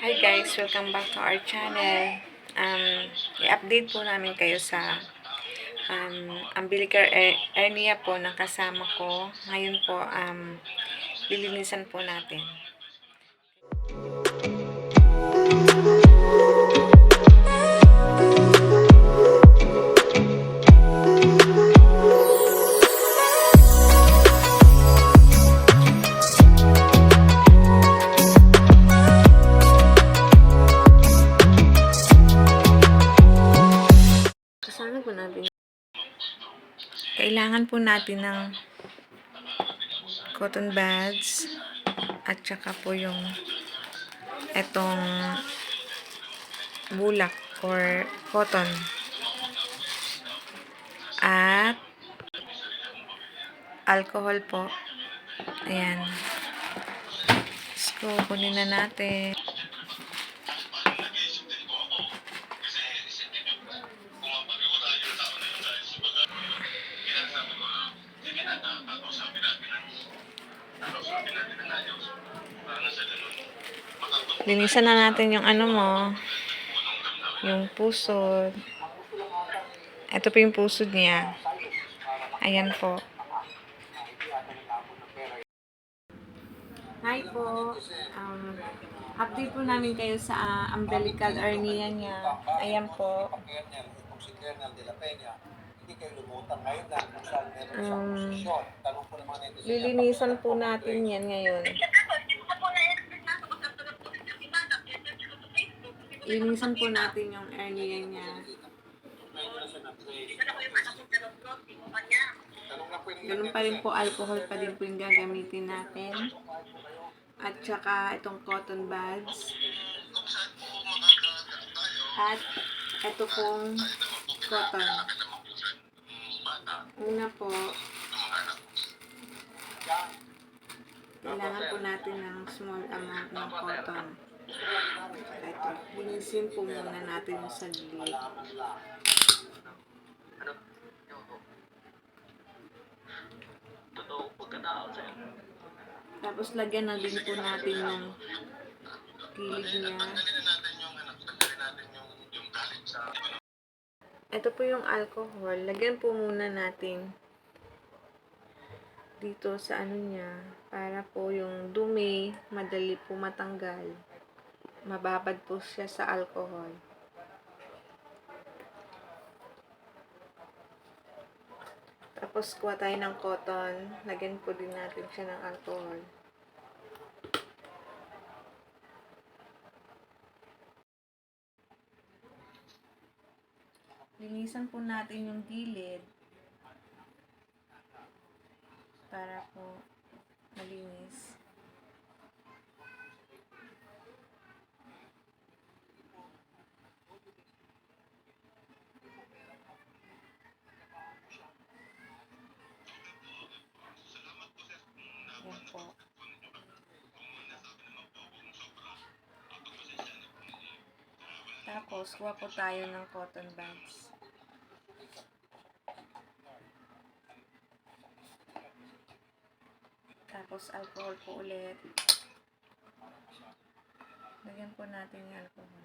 Hi guys, welcome back to our channel. Um, i-update po namin kayo sa um, umbilical her- hernia po ng kasama ko. Ngayon po, um, lilinisan po natin. Kasama Kailangan po natin ng cotton buds at saka po yung etong bulak or cotton. At alcohol po. Ayan. So, kunin na natin. Linisan na natin yung ano mo. Yung pusod. Ito po yung pusod niya. Ayan po. Hi po. Um, update po namin kayo sa ah, umbilical hernia niya. Ayan po. Hindi kayo lumutang ngayon lang kung saan meron Um, siyang posisyon. Tanong po ng mga netizen. Lilinisan po natin yan ngayon. Linisan po natin yung hernia niya. Tanong lang po yung Ganun pa rin po, alcohol pa din po yung gagamitin natin. At saka itong cotton buds. At ito pong cotton. Una po, kailangan po natin ng small amount ng cotton. Ito, linisin po muna natin yung saglit. Tapos lagyan na din po natin ng kilig niya. Ito po yung alcohol. Lagyan po muna natin dito sa ano niya para po yung dumi madali po matanggal. Mababad po siya sa alcohol. Tapos kuha tayo ng cotton. Lagyan po din natin siya ng alcohol. Linisan po natin yung gilid para po malinis. Yan po. Tapos, kuha po tayo ng cotton buds. Tapos, alcohol po ulit. Lagyan po natin yung alcohol.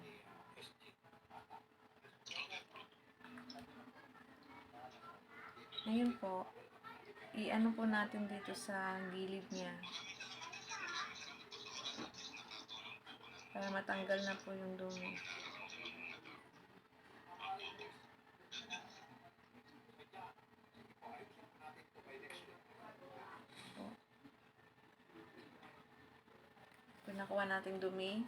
Ngayon po, i-ano po natin dito sa gilid niya. Para matanggal na po yung dumi. Pinakuha natin dumi.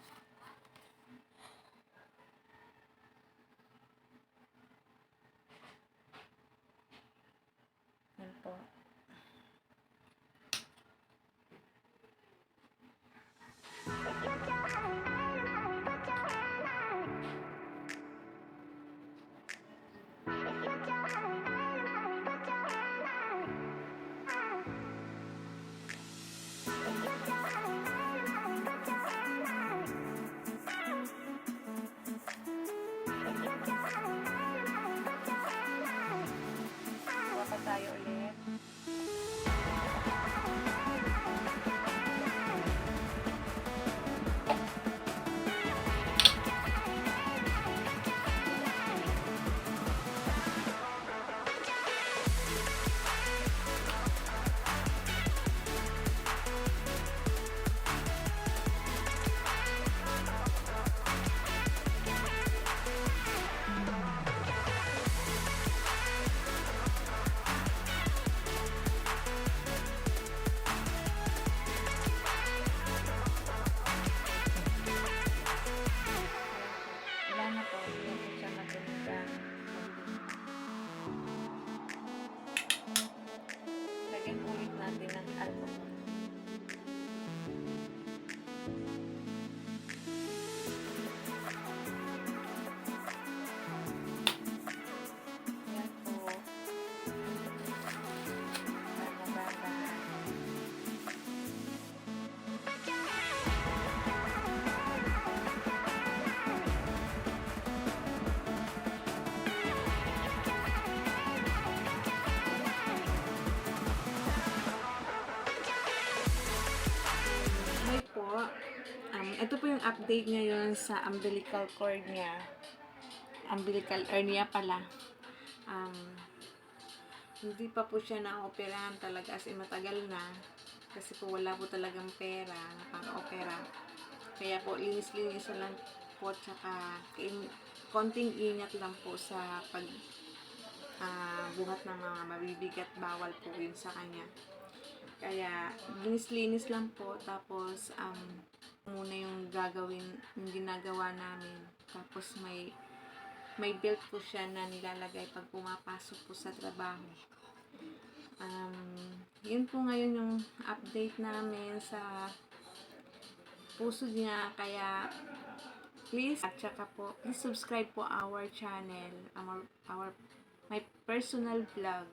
Yeah. Ito po yung update ngayon sa umbilical cord niya. Umbilical hernia pala. Um, hindi pa po siya na-operahan talaga as in matagal na. Kasi po wala po talagang pera na pang-opera. Kaya po linis-linis lang po tsaka in, konting ingat lang po sa pag ah, buhat ng mga mabibigat bawal po yun sa kanya. Kaya, linis-linis lang po. Tapos, um, muna yung gagawin, yung ginagawa namin. Tapos, may may belt po siya na nilalagay pag pumapasok po sa trabaho. Um, yun po ngayon yung update namin sa puso niya. Kaya, please, at saka po, please subscribe po our channel, our, our my personal vlog.